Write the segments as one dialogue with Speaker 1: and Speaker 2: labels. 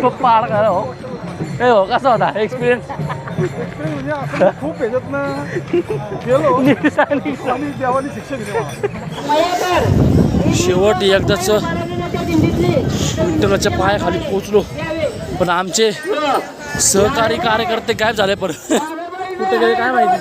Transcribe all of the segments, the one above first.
Speaker 1: खूप पाड करा हो. ए हो कसा होता? एक्सपिरियन्स
Speaker 2: म्हणजे असं खूप ह्याच्यातनं गेलो आणि देवानी शिक्षण दिलं
Speaker 1: शेवट एकदाच विठ्ठलाच्या पायाखाली पोचलो पण आमचे सहकारी कार्यकर्ते गायब झाले पण. कुठे गेले काय माहिती?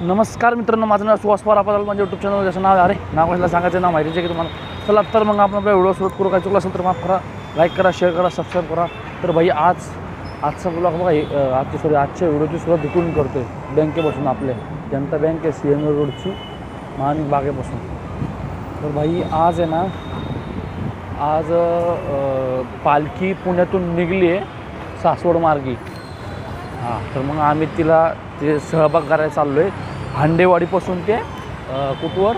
Speaker 1: नमस्कार मित्रांनो माझं नाव सुहास पवार आपण माझ्या यूट्यूब चॅनल ज्याचं नाव अरे नाव कशाला सांगायचं नाव माहितीचे आहे की तुम्हाला? चला तर मग आपण आपला व्हिडिओ सुरू करू. काय चुकलं असेल तर माफ करा. लाईक करा शेअर करा सबस्क्राईब करा. तर भाई आज आजचा ब्लॉग बघा आजची सॉरी आजच्या व्हिडिओची सुरुवात करतो करतोय. बँकेपासून आपले जनता बँक आहे सी एम रोडची महानिक बागेपासून तर भाई आज आहे ना आज पालखी पुण्यातून निघली आहे सासवड मार्गी. हां तर मग आम्ही तिला ते सहभाग करायला चाललो आहे हांडेवाडीपासून ते कुटवर.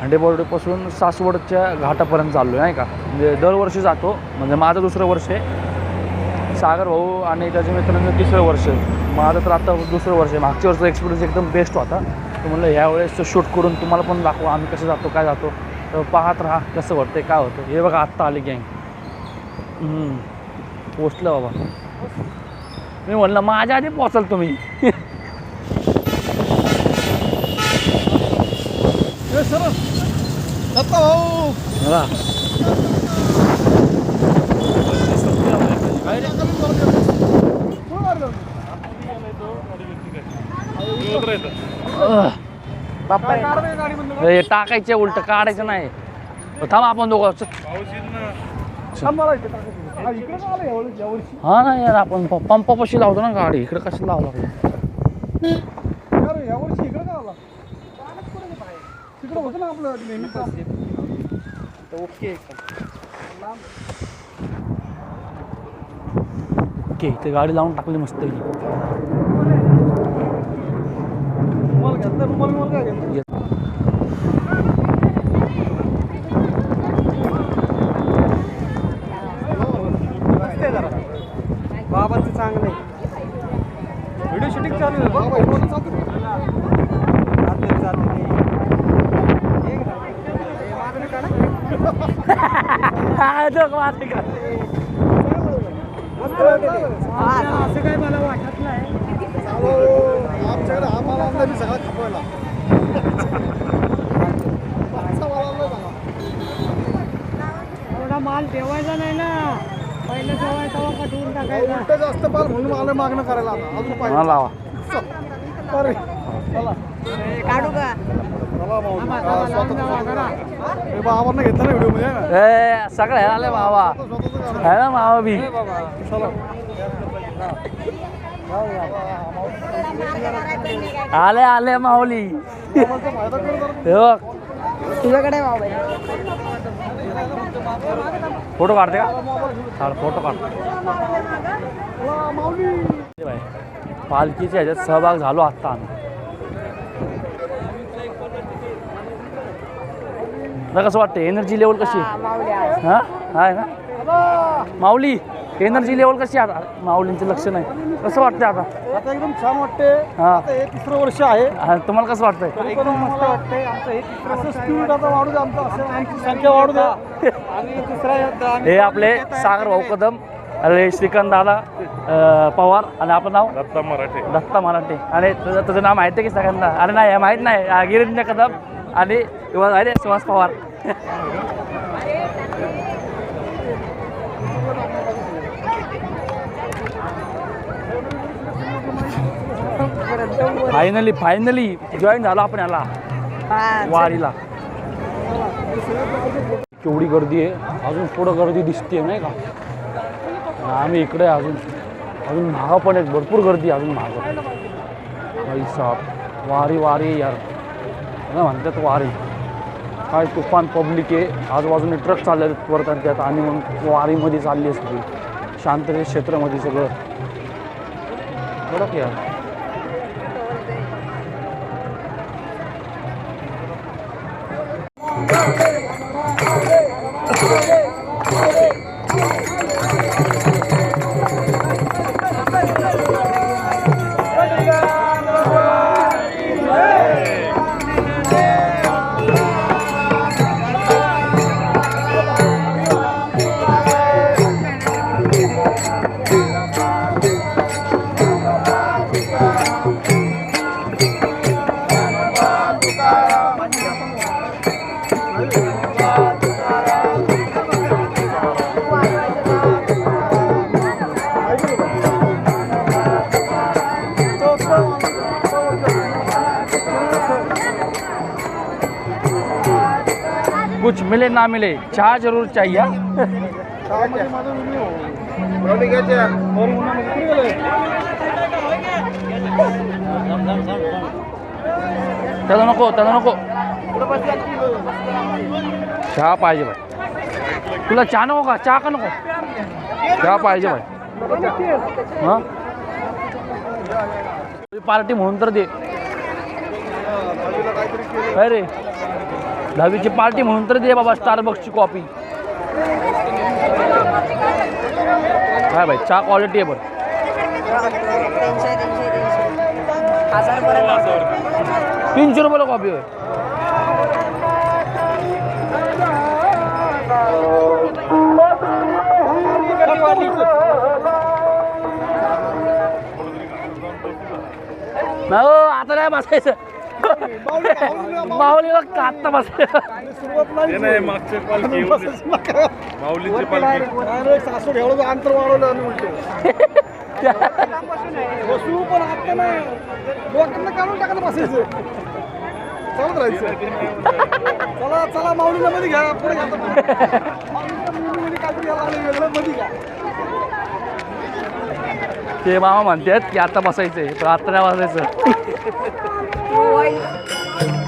Speaker 1: हांडेवाडीपासून सासवडच्या घाटापर्यंत चाललो आहे नाही का? म्हणजे दरवर्षी जातो. म्हणजे माझं दुसरं वर्ष आहे. सागर भाऊ आणि त्याच्या मित्रांचं तिसरं वर्ष माझं तर आता दुसरं वर्ष आहे. मागच्या वर्षाचा एक्सपिरियन्स एकदम बेस्ट होता. तर म्हणलं ह्यावेळेस शूट करून तुम्हाला पण दाखवा आम्ही कसं जातो काय जातो. तर पाहत राहा कसं वाटतंय काय होतं. हे बघा आत्ता आली गँग. पोचलं बाबा. मी म्हणलं माझ्या आधी पोचाल तुम्ही
Speaker 2: सर दत्ता भाऊ.
Speaker 1: बाप्पा. हे टाकायचे उलट काढायचं नाही. थांब आपण दोघं. हा ना यार आपण प- पंपापाशी लावतो ना गाडी. इकडे कसं लावलं लागलं?
Speaker 2: यावर्षी इकडे का आला? तिकडे होतं ना आपलं नेहमीच
Speaker 1: ओके इथे गाडी लावून टाकली मस्त
Speaker 2: रुमाल घेतला रुमाल रुमाल काय घेतला बाबांचं चांगलं आहे व्हिडिओ शूटिंग चालू आहे बाबा इकडून चालतो चालते चालते असं काय मला वाटत नाही. आमच्याकडे हा माल आणला मी सगळा खपवला
Speaker 3: एवढा माल ठेवायचा नाही ना. पहिलं ठेवायचा तेव्हा कटवून टाकायचा.
Speaker 2: जास्त पाल म्हणून मला मागणं करायला आला अजून पाहिजे.
Speaker 1: लावा
Speaker 2: अरे चला
Speaker 3: काढू का
Speaker 2: चला भाऊ हा, स्वतःचं हे बाबांना घेतलं ना व्हिडिओमध्ये आहे ना
Speaker 1: ए सगळे आले मावा. आहे ना मावा बी.
Speaker 2: चला.
Speaker 1: आले आले माऊली. हे
Speaker 3: तुझ्याकडे
Speaker 1: फोटो काढते का? चाल फोटो काढ. पालखीच्या ह्याच्यात सहभाग झालो आत्ता आम्ही. आता कसं वाटतं एनर्जी लेवल कशी? आहे? हा? आहे ना? माऊली एनर्जी लेवल कशी आहे? आता माऊलींचं लक्ष नाही. कसं वाटतं आता?
Speaker 2: आता एकदम छान वाटते
Speaker 1: हा.
Speaker 2: आता हे तिसरं वर्ष आहे.
Speaker 1: हा, तुम्हाला कसं वाटतंय?
Speaker 2: एकदम मस्त वाटतंय. आमचं हे तिसरं असं स्पीड आता वाढू द्या आमचं असं आमची संख्या वाढू द्या. आणि दुसरा
Speaker 1: हे आपले सागर भाऊ कदम अरे श्रीकांत दादा अं, पवार आणि आपलं नाव?
Speaker 2: दत्ता मराठे.
Speaker 1: दत्ता मराठे. आणि तुझं तुझं नाव माहिती आहे की सगळ्यांना? अरे नाही हे माहीत नाही. गिरींद्र कदम आणि किंवा अरे Suhas Pawar finally finally join झालो आपण याला. वारीला. केवढी गर्दी आहे. अजून पुढं गर्दी दिसते नाही का? आम्ही इकडे आहे अजून अजून महाग पण आहेत. भरपूर गर्दी आहे अजून महाग साहेब वारी वारी यार. ना म्हणतात वारी. काय तुफान पब्लिक आहे. आजूबाजूने ट्रक चालले आहेत त्यात आणि मग वारीमध्ये चालली असते सगळी. शांततेच्या क्षेत्रामध्ये सगळं. बरं यार मिले ना मिले चहा जरूर चाहिए। हा? त्याला नको त्याला नको। चहा पाहिजे भाई। तुला चहा नको का? चहा का नको? चहा पाहिजे भाई। हां? पार्टी म्हणून तर दे। अरे दहावीची पार्टी म्हणून तर दे बाबा स्टारबक्सची कॉपी. काय भाई चहा क्वालिटी आहे बरं.
Speaker 4: तीनशे
Speaker 1: रुपयाला कॉपी होय हो, आता नाही बसायचं. माऊलीला का आत्ता बसायचं
Speaker 3: माऊलीची पालखी.
Speaker 2: सासू एवढं अंतर वाढवलं आणि उलट. बसू पण आता नाही. लोकांना काढून टाकायला बसायचं. चालत राहायचं. चला चला माऊलीला मध्ये घ्या पुढे घ्या माऊलीला मुलीमध्ये काहीतरी घ्यायला लागलं वेगळं मध्ये घ्या.
Speaker 1: ते मामा म्हणतात की आता बसायचंय पण आता नाही बसायचं बघ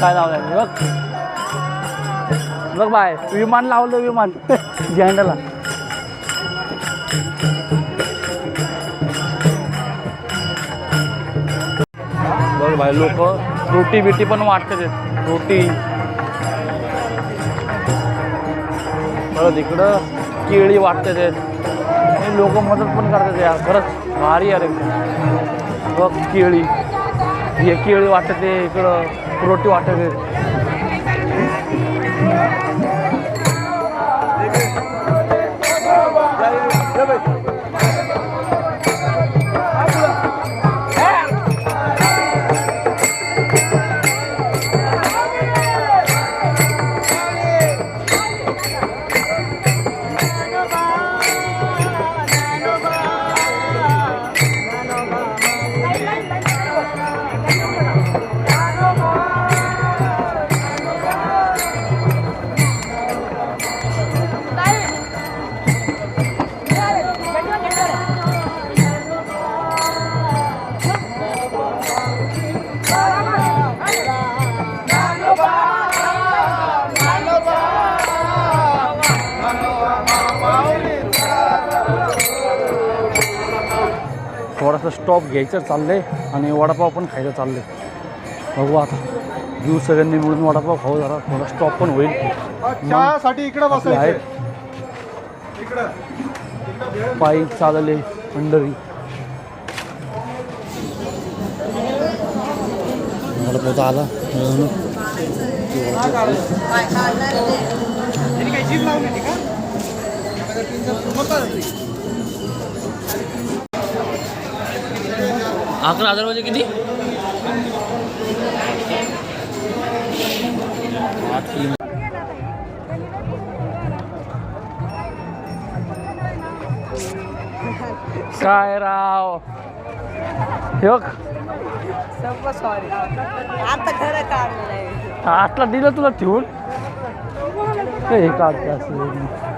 Speaker 1: काय लावलंय बघ बघ बाय विमान लावलं विमान. झेंडाला बघ भाई लोक रोटी बिटी पण वाटतात रोटी. परत इकडं केळी वाटतात ते. हे लोक मदत पण करतात यार खरंच भारी यार एकदम. बघ केळी. हे केळी वाटते इकडं. रोटी आहेत थोडासा स्टॉप घ्यायचं चाललंय आणि वडापाव पण खायचं चाललंय. बघू आता. घेऊ सगळ्यांनी मिळून वडापाव खाऊ जरा थोडा स्टॉप पण होईल.
Speaker 2: चहासाठी इकडे
Speaker 1: आहेत.
Speaker 2: इकडं.
Speaker 1: पायी चालले पंढरी. वडापावचा आला. अकरा हजार म्हणजे किती? काय राव?
Speaker 4: सर्व सॉरी आता खरं काढलेलं आहे
Speaker 1: दिलं तुला ठेवून? हे काढते असं